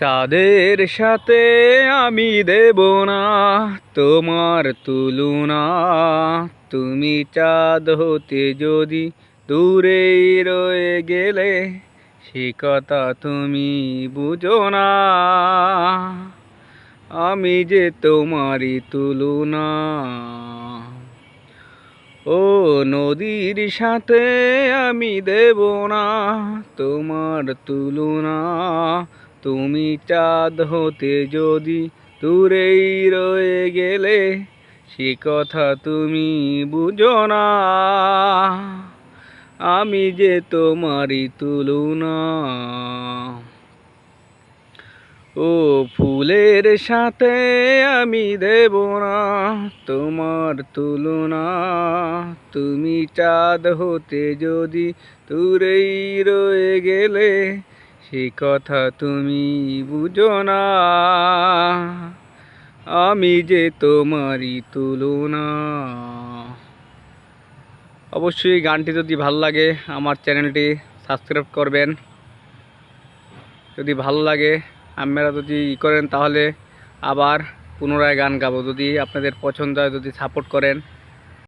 চাঁদের সাথে আমি দেব না, তোমার তুলনা। তুমি চাঁদ হতে যদি দূরেই রয়ে গেলে, সে কথা তুমি বুঝো না। আমি যে তোমারই তুলনা। ও নদীর সাথে আমি দেব না, তোমার তুলনা। তুমি চাঁদ হতে যদি দূরেই রয়ে গেলে, সে কথা তুমি বুঝো না। আমি যে তোমারই তুলনা। ও ফুলের সাথে আমি দেব না তোমার তুলনা। তুমি চাঁদ হতে যদি দূরেই রয়ে গেলে সে কথা তুমি বুঝো না। আমি যে তোমারই তুলনা। অবশ্যই গানটি যদি ভালো লাগে, আমার চ্যানেলটি সাবস্ক্রাইব করবেন। যদি ভালো লাগে, আপনারা যদি ই করেন, তাহলে আবার পুনরায় গান গাবো। যদি আপনাদের পছন্দ হয়, যদি সাপোর্ট করেন